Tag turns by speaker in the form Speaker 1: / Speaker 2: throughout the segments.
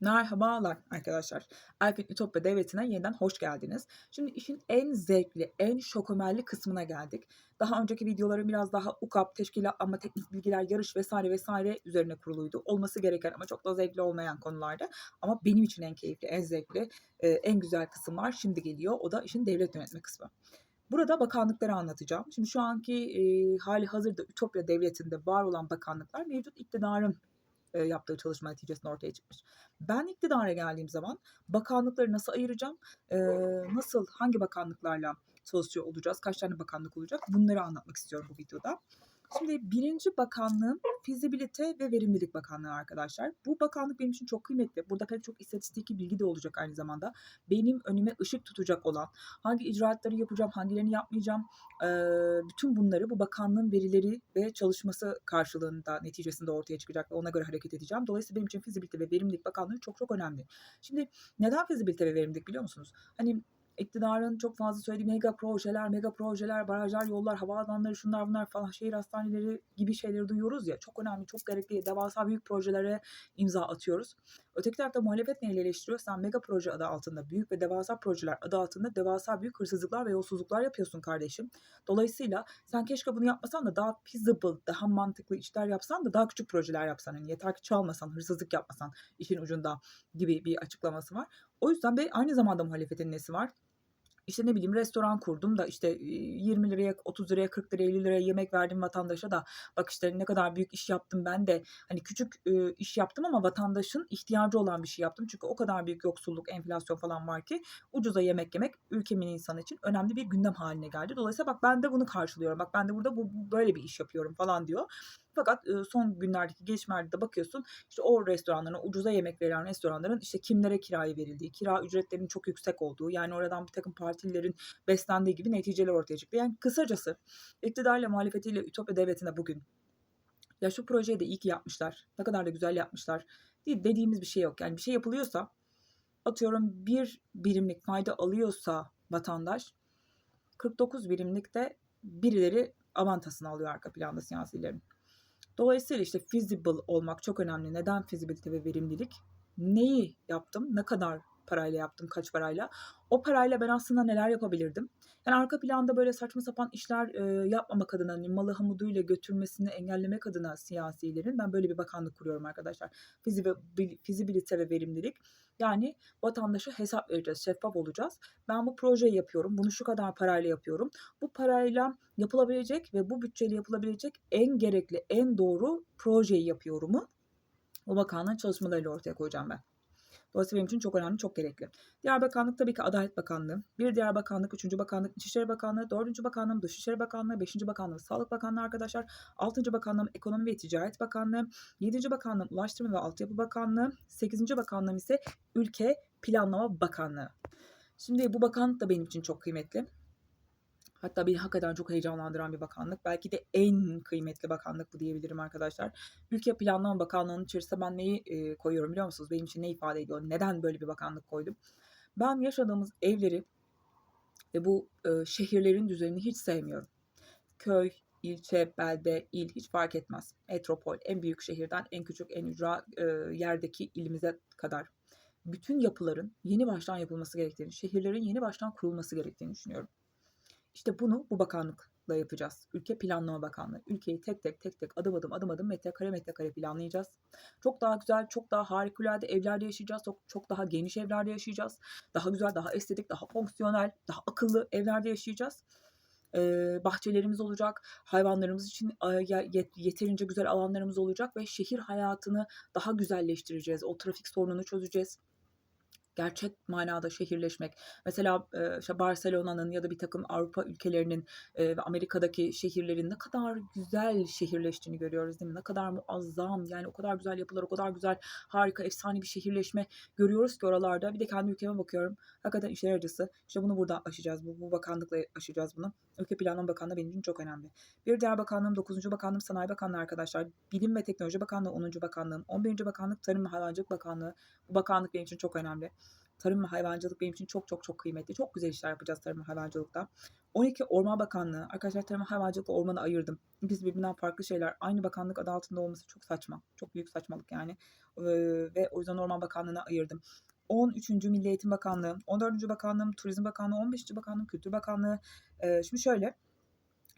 Speaker 1: Merhabalar arkadaşlar. Elfin Ütopya Devleti'ne yeniden hoş geldiniz. Şimdi işin en zevkli, en şokomelli kısmına geldik. Daha önceki videolarım biraz daha UKAP, teşkilatlanma, teknik bilgiler, yarış vesaire vesaire üzerine kuruluydu. Olması gereken ama çok da zevkli olmayan konularda. Ama benim için en keyifli, en zevkli, e, en güzel kısımlar şimdi geliyor. O da işin devlet yönetme kısmı. Burada bakanlıkları anlatacağım. Şimdi şu anki e, hali hazırda Ütopya Devleti'nde var olan bakanlıklar mevcut iktidarın e, yaptığı çalışma neticesinde ortaya çıkmış. Ben iktidara geldiğim zaman bakanlıkları nasıl ayıracağım, e, nasıl, hangi bakanlıklarla çalışıyor olacağız, kaç tane bakanlık olacak bunları anlatmak istiyorum bu videoda. Şimdi birinci bakanlığım fizibilite ve verimlilik bakanlığı arkadaşlar. Bu bakanlık benim için çok kıymetli. Burada pek çok istatistiki bilgi de olacak aynı zamanda. Benim önüme ışık tutacak olan, hangi icraatları yapacağım, hangilerini yapmayacağım, bütün bunları bu bakanlığın verileri ve çalışması karşılığında neticesinde ortaya çıkacak ve ona göre hareket edeceğim. Dolayısıyla benim için fizibilite ve verimlilik bakanlığı çok çok önemli. Şimdi neden fizibilite ve verimlilik biliyor musunuz? Hani iktidarın çok fazla söylediği mega projeler, mega projeler, barajlar, yollar, havaalanları, şunlar bunlar falan şehir hastaneleri gibi şeyleri duyuyoruz ya. Çok önemli, çok gerekli, devasa büyük projelere imza atıyoruz. Öteki tarafta muhalefet neyle eleştiriyor? Sen mega proje adı altında, büyük ve devasa projeler adı altında devasa büyük hırsızlıklar ve yolsuzluklar yapıyorsun kardeşim. Dolayısıyla sen keşke bunu yapmasan da daha feasible, daha mantıklı işler yapsan da daha küçük projeler yapsan. Yani yeter ki çalmasan, hırsızlık yapmasan işin ucunda gibi bir açıklaması var. O yüzden de aynı zamanda muhalefetin nesi var? İşte ne bileyim restoran kurdum da işte 20 liraya 30 liraya 40 liraya 50 liraya yemek verdim vatandaşa da bak işte ne kadar büyük iş yaptım ben de hani küçük iş yaptım ama vatandaşın ihtiyacı olan bir şey yaptım. Çünkü o kadar büyük yoksulluk enflasyon falan var ki ucuza yemek yemek ülkemin insanı için önemli bir gündem haline geldi. Dolayısıyla bak ben de bunu karşılıyorum. Bak ben de burada bu, bu böyle bir iş yapıyorum falan diyor. Fakat son günlerdeki gelişmelerde de bakıyorsun işte o restoranların ucuza yemek veren restoranların işte kimlere kirayı verildiği, kira ücretlerinin çok yüksek olduğu yani oradan bir takım partililerin beslendiği gibi neticeler ortaya çıktı. Yani kısacası iktidarla muhalefetiyle Ütopya Devleti'ne bugün ya şu projeyi de iyi ki yapmışlar. Ne kadar da güzel yapmışlar. Değil, dediğimiz bir şey yok. Yani bir şey yapılıyorsa atıyorum bir birimlik fayda alıyorsa vatandaş 49 birimlik de birileri avantasını alıyor arka planda siyasilerin. Dolayısıyla işte feasible olmak çok önemli. Neden feasibility ve verimlilik? Neyi yaptım? Ne kadar parayla yaptım? Kaç parayla? O parayla ben aslında neler yapabilirdim? Yani arka planda böyle saçma sapan işler e, yapmamak adına, hani malı hamuduyla götürmesini engellemek adına siyasilerin ben böyle bir bakanlık kuruyorum arkadaşlar. Fizibilite ve verimlilik. Yani vatandaşa hesap vereceğiz, şeffaf olacağız. Ben bu projeyi yapıyorum, bunu şu kadar parayla yapıyorum. Bu parayla yapılabilecek ve bu bütçeyle yapılabilecek en gerekli, en doğru projeyi yapıyorumu bu bakanlığın çalışmalarıyla ortaya koyacağım ben. Dolayısıyla benim için çok önemli, çok gerekli. Diğer bakanlık tabii ki Adalet Bakanlığı. Bir diğer bakanlık, üçüncü bakanlık İçişleri Bakanlığı, dördüncü bakanlığım Dışişleri Bakanlığı, beşinci bakanlığım Sağlık Bakanlığı arkadaşlar. Altıncı bakanlığım Ekonomi ve Ticaret Bakanlığı. Yedinci bakanlığım Ulaştırma ve Altyapı Bakanlığı. Sekizinci bakanlığım ise Ülke Planlama Bakanlığı. Şimdi bu bakanlık da benim için çok kıymetli. Hatta beni hakikaten çok heyecanlandıran bir bakanlık. Belki de en kıymetli bakanlık bu diyebilirim arkadaşlar. Ülke Planlama Bakanlığı'nın içerisinde ben neyi e, koyuyorum biliyor musunuz? Benim için ne ifade ediyor? Neden böyle bir bakanlık koydum? Ben yaşadığımız evleri ve bu e, şehirlerin düzenini hiç sevmiyorum. Köy, ilçe, belde, il hiç fark etmez. Metropol, en büyük şehirden en küçük, en ücra e, yerdeki ilimize kadar. Bütün yapıların yeni baştan yapılması gerektiğini, şehirlerin yeni baştan kurulması gerektiğini düşünüyorum. İşte bunu bu bakanlıkla yapacağız. Ülke Planlama Bakanlığı. Ülkeyi tek tek tek tek adım adım adım adım metrekare metrekare planlayacağız. Çok daha güzel, çok daha harikulade evlerde yaşayacağız. Çok, çok daha geniş evlerde yaşayacağız. Daha güzel, daha estetik, daha fonksiyonel, daha akıllı evlerde yaşayacağız bahçelerimiz olacak, hayvanlarımız için yeterince güzel alanlarımız olacak ve şehir hayatını daha güzelleştireceğiz. O trafik sorununu çözeceğiz gerçek manada şehirleşmek. Mesela işte Barcelona'nın ya da bir takım Avrupa ülkelerinin ve Amerika'daki şehirlerin ne kadar güzel şehirleştiğini görüyoruz değil mi? Ne kadar muazzam yani o kadar güzel yapılar, o kadar güzel harika, efsane bir şehirleşme görüyoruz ki oralarda. Bir de kendi ülkeme bakıyorum. Hakikaten işler acısı. İşte bunu burada aşacağız. Bu, bu bakanlıkla aşacağız bunu. Ülke Planlama Bakanlığı benim için çok önemli. Bir diğer bakanlığım 9. Bakanlığım Sanayi Bakanlığı arkadaşlar. Bilim ve Teknoloji Bakanlığı 10. Bakanlığım. 11. Bakanlık Tarım ve Hayvancılık Bakanlığı. Bu bakanlık benim için çok önemli. Tarım ve hayvancılık benim için çok çok çok kıymetli. Çok güzel işler yapacağız tarım ve hayvancılıkta. 12 Orman Bakanlığı. Arkadaşlar tarım ve hayvancılıkla ormanı ayırdım. İkisi birbirinden farklı şeyler. Aynı bakanlık adı altında olması çok saçma. Çok büyük saçmalık yani. Ee, ve o yüzden Orman Bakanlığı'na ayırdım. 13. Milli Eğitim Bakanlığı, 14. Bakanlığım Turizm Bakanlığı, 15. Bakanlığım Kültür Bakanlığı. Ee, şimdi şöyle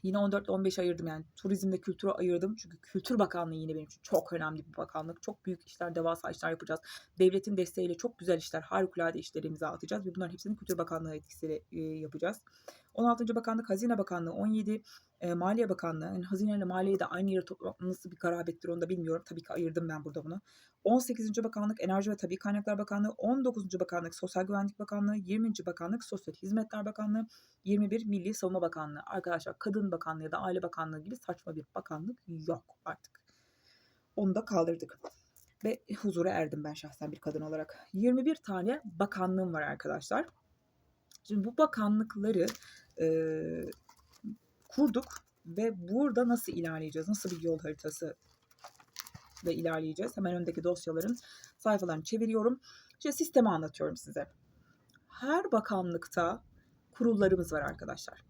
Speaker 1: Yine 14 ile 15 ayırdım yani turizmde kültürü ayırdım. Çünkü Kültür Bakanlığı yine benim için çok önemli bir bakanlık. Çok büyük işler, devasa işler yapacağız. Devletin desteğiyle çok güzel işler, harikulade işler imza atacağız. Ve bunların hepsini Kültür Bakanlığı etkisiyle e, yapacağız. 16. Bakanlık Hazine Bakanlığı, 17 Maliye Bakanlığı. Yani hazine ile maliyeyi de aynı yere toplamak nasıl bir garabettir onu da bilmiyorum. Tabii ki ayırdım ben burada bunu. 18. Bakanlık Enerji ve Tabii Kaynaklar Bakanlığı, 19. Bakanlık Sosyal Güvenlik Bakanlığı, 20. Bakanlık Sosyal Hizmetler Bakanlığı, 21 Milli Savunma Bakanlığı. Arkadaşlar Kadın Bakanlığı ya da Aile Bakanlığı gibi saçma bir bakanlık yok artık. Onu da kaldırdık. Ve huzura erdim ben şahsen bir kadın olarak. 21 tane bakanlığım var arkadaşlar. Şimdi bu bakanlıkları e, kurduk ve burada nasıl ilerleyeceğiz? Nasıl bir yol haritası ve ilerleyeceğiz? Hemen öndeki dosyaların sayfalarını çeviriyorum. Şimdi sistemi anlatıyorum size. Her bakanlıkta kurullarımız var arkadaşlar.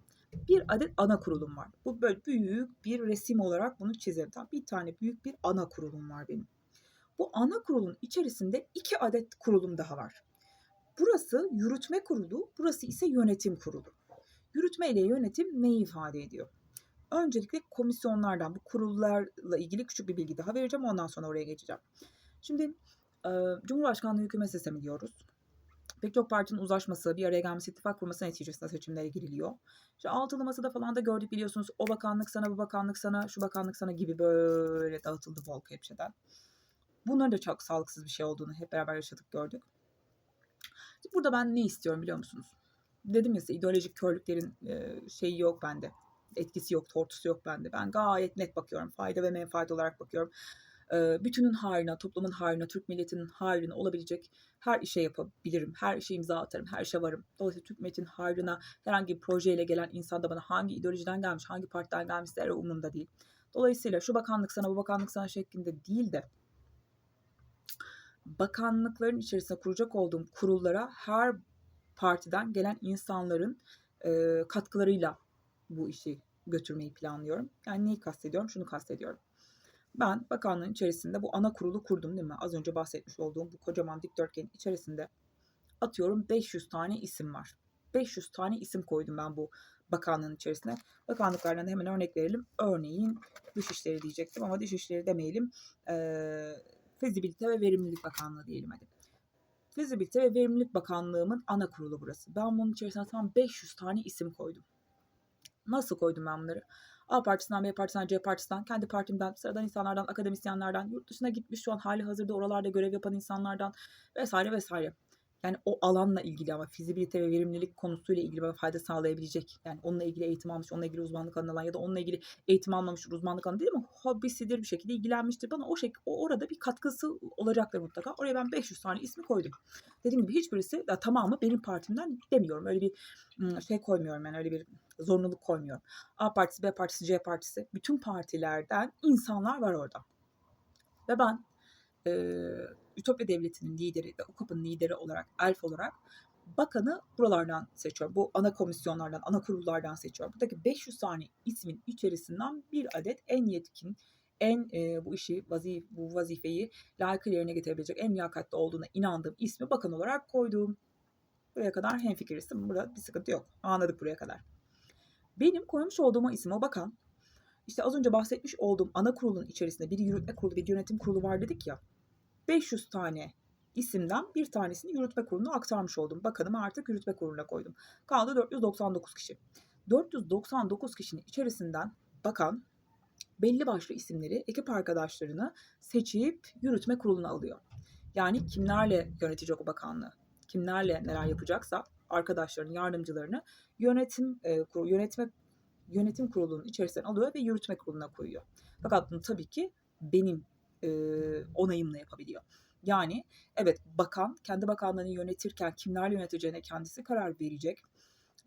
Speaker 1: Bir adet ana kurulum var. Bu böyle büyük bir resim olarak bunu çizerim. Tam bir tane büyük bir ana kurulum var benim. Bu ana kurulun içerisinde iki adet kurulum daha var. Burası yürütme kurulu, burası ise yönetim kurulu. Yürütme ile yönetim neyi ifade ediyor? Öncelikle komisyonlardan, bu kurullarla ilgili küçük bir bilgi daha vereceğim. Ondan sonra oraya geçeceğim. Şimdi Cumhurbaşkanlığı hükümet sistemi diyoruz. Pek çok partinin uzlaşması, bir araya gelmesi, ittifak kurması neticesinde seçimlere giriliyor. İşte altılı masada falan da gördük biliyorsunuz. O bakanlık sana, bu bakanlık sana, şu bakanlık sana gibi böyle dağıtıldı volk hepsiden. Bunların da çok sağlıksız bir şey olduğunu hep beraber yaşadık gördük. Burada ben ne istiyorum biliyor musunuz? Dedim ya size ideolojik körlüklerin e, şeyi yok bende. Etkisi yok, tortusu yok bende. Ben gayet net bakıyorum. Fayda ve menfaat olarak bakıyorum. E, bütünün hayrına, toplumun hayrına, Türk milletinin hayrına olabilecek her işe yapabilirim. Her işe imza atarım, her işe varım. Dolayısıyla Türk milletinin hayrına herhangi bir projeyle gelen insan da bana hangi ideolojiden gelmiş, hangi partiden gelmişse umurumda değil. Dolayısıyla şu bakanlık sana, bu bakanlık sana şeklinde değil de bakanlıkların içerisinde kuracak olduğum kurullara her partiden gelen insanların e, katkılarıyla bu işi götürmeyi planlıyorum. Yani neyi kastediyorum? Şunu kastediyorum. Ben bakanlığın içerisinde bu ana kurulu kurdum değil mi? Az önce bahsetmiş olduğum bu kocaman dikdörtgenin içerisinde atıyorum 500 tane isim var. 500 tane isim koydum ben bu bakanlığın içerisine. Bakanlıklardan hemen örnek verelim. Örneğin Dışişleri diyecektim ama Dışişleri demeyelim. Ee, Fizibilite ve Verimlilik Bakanlığı diyelim hadi. Fizibilite ve Verimlilik Bakanlığımın ana kurulu burası. Ben bunun içerisine tam 500 tane isim koydum. Nasıl koydum ben bunları? A partisinden, B partisinden, C partisinden, kendi partimden, sıradan insanlardan, akademisyenlerden, yurt dışına gitmiş şu an hali hazırda oralarda görev yapan insanlardan vesaire vesaire yani o alanla ilgili ama fizibilite ve verimlilik konusuyla ilgili bana fayda sağlayabilecek. Yani onunla ilgili eğitim almış, onunla ilgili uzmanlık alan ya da onunla ilgili eğitim almamış uzmanlık alanı değil ama hobisidir bir şekilde ilgilenmiştir. Bana o şekilde o orada bir katkısı olacaktır mutlaka. Oraya ben 500 tane ismi koydum. Dediğim gibi hiçbirisi da tamamı benim partimden demiyorum. Öyle bir şey koymuyorum yani öyle bir zorunluluk koymuyorum. A partisi, B partisi, C partisi bütün partilerden insanlar var orada. Ve ben e, Ütopya Devleti'nin lideri ve UKAP'ın lideri olarak, ELF olarak bakanı buralardan seçiyorum. Bu ana komisyonlardan, ana kurullardan seçiyorum. Buradaki 500 tane ismin içerisinden bir adet en yetkin, en e, bu işi, vazif, bu vazifeyi layıkıyla yerine getirebilecek, en liyakatli olduğuna inandığım ismi bakan olarak koydum. Buraya kadar hemfikiriz. Burada bir sıkıntı yok. Anladık buraya kadar. Benim koymuş olduğum o isim o bakan. İşte az önce bahsetmiş olduğum ana kurulun içerisinde bir yürütme kurulu, bir yönetim kurulu var dedik ya. 500 tane isimden bir tanesini yürütme kuruluna aktarmış oldum. Bakanımı artık yürütme kuruluna koydum. Kaldı 499 kişi. 499 kişinin içerisinden bakan belli başlı isimleri, ekip arkadaşlarını seçip yürütme kuruluna alıyor. Yani kimlerle yönetecek o bakanlığı, kimlerle neler yapacaksa arkadaşlarını, yardımcılarını yönetim e, yönetme yönetim kurulunun içerisine alıyor ve yürütme kuruluna koyuyor. Fakat bunu tabii ki benim e, onayımla yapabiliyor. Yani evet bakan kendi bakanlığını yönetirken kimlerle yöneteceğine kendisi karar verecek.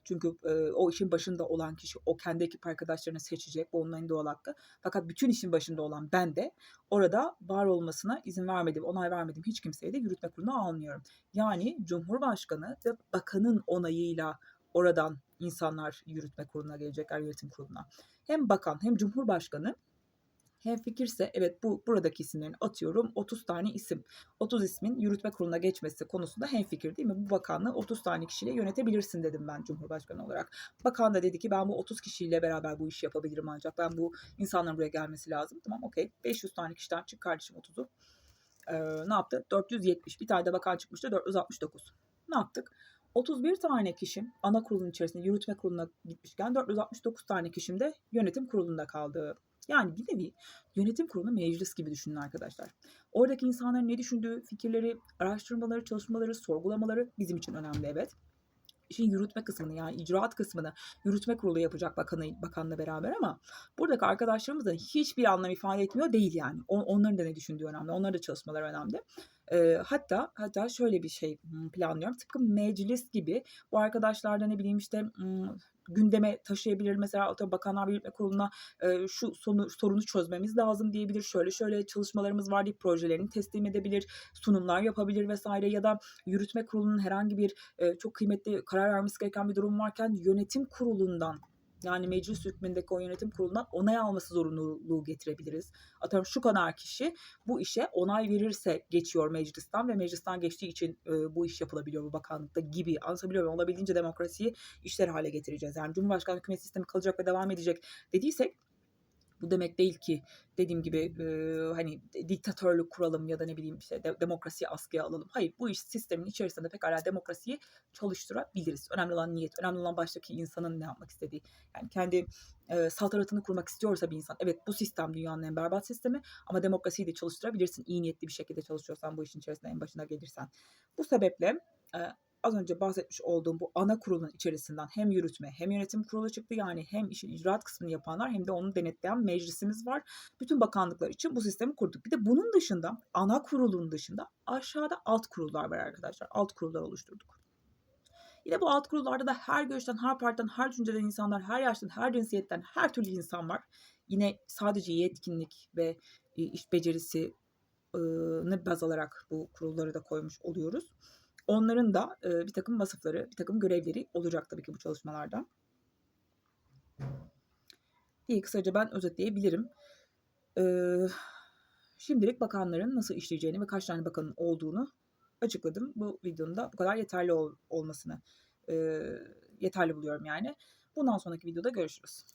Speaker 1: Çünkü e, o işin başında olan kişi o kendi ekip arkadaşlarını seçecek. Bu en doğal hakkı. Fakat bütün işin başında olan ben de orada var olmasına izin vermedim, onay vermedim. Hiç kimseyi de yürütme kuruluna almıyorum. Yani Cumhurbaşkanı ve bakanın onayıyla oradan insanlar yürütme kuruluna gelecekler, yönetim kuruluna. Hem bakan hem cumhurbaşkanı hem fikirse evet bu buradaki isimlerini atıyorum 30 tane isim. 30 ismin yürütme kuruluna geçmesi konusunda hem fikir değil mi? Bu bakanlığı 30 tane kişiyle yönetebilirsin dedim ben Cumhurbaşkanı olarak. Bakan da dedi ki ben bu 30 kişiyle beraber bu işi yapabilirim ancak ben bu insanların buraya gelmesi lazım. Tamam okey 500 tane kişiden çık kardeşim 30'u. Ee, ne yaptı? 470. Bir tane de bakan çıkmıştı 469. Ne yaptık? 31 tane kişim ana kurulun içerisinde yürütme kuruluna gitmişken 469 tane kişim de yönetim kurulunda kaldı. Yani bir nevi yönetim kurulu meclis gibi düşünün arkadaşlar. Oradaki insanların ne düşündüğü, fikirleri, araştırmaları, çalışmaları, sorgulamaları bizim için önemli evet. İşin yürütme kısmını yani icraat kısmını yürütme kurulu yapacak bakanı, bakanla beraber ama buradaki arkadaşlarımız da hiçbir anlam ifade etmiyor değil yani. On, onların da ne düşündüğü önemli. Onların da çalışmaları önemli. E, hatta hatta şöyle bir şey planlıyorum. Tıpkı meclis gibi bu arkadaşlar da ne bileyim işte gündeme taşıyabilir. Mesela atıyorum Bakanlar Yürütme Kurulu'na e, şu sonu, sorunu çözmemiz lazım diyebilir. Şöyle şöyle çalışmalarımız var deyip projelerini teslim edebilir. Sunumlar yapabilir vesaire ya da yürütme kurulunun herhangi bir e, çok kıymetli karar vermesi gereken bir durum varken yönetim kurulundan yani meclis hükmündeki o yönetim kurulundan onay alması zorunluluğu getirebiliriz. Atıyorum şu kadar kişi bu işe onay verirse geçiyor meclisten ve meclisten geçtiği için e, bu iş yapılabiliyor bu bakanlıkta gibi. Anlatabiliyor? Olabildiğince demokrasiyi işler hale getireceğiz. Yani Cumhurbaşkanlığı hükümet sistemi kalacak ve devam edecek dediysek bu demek değil ki dediğim gibi e, hani diktatörlük kuralım ya da ne bileyim işte de, demokrasiyi askıya alalım. Hayır bu iş sistemin içerisinde pekala demokrasiyi çalıştırabiliriz. Önemli olan niyet, önemli olan baştaki insanın ne yapmak istediği. Yani kendi e, saltanatını kurmak istiyorsa bir insan evet bu sistem dünyanın en berbat sistemi ama demokrasiyi de çalıştırabilirsin. İyi niyetli bir şekilde çalışıyorsan bu işin içerisinde en başına gelirsen. Bu sebeple az önce bahsetmiş olduğum bu ana kurulun içerisinden hem yürütme hem yönetim kurulu çıktı. Yani hem işin icraat kısmını yapanlar hem de onu denetleyen meclisimiz var. Bütün bakanlıklar için bu sistemi kurduk. Bir de bunun dışında ana kurulun dışında aşağıda alt kurullar var arkadaşlar. Alt kurullar oluşturduk. Yine bu alt kurullarda da her görüşten, her partiden, her düşünceden insanlar, her yaştan, her cinsiyetten, her türlü insan var. Yine sadece yetkinlik ve e, iş becerisi ne baz alarak bu kurulları da koymuş oluyoruz. Onların da e, bir takım vasıfları, bir takım görevleri olacak tabii ki bu çalışmalarda. İyi kısaca ben özetleyebilirim. Ee, şimdilik bakanların nasıl işleyeceğini ve kaç tane bakanın olduğunu açıkladım. Bu videonun da bu kadar yeterli ol, olmasını e, yeterli buluyorum yani. Bundan sonraki videoda görüşürüz.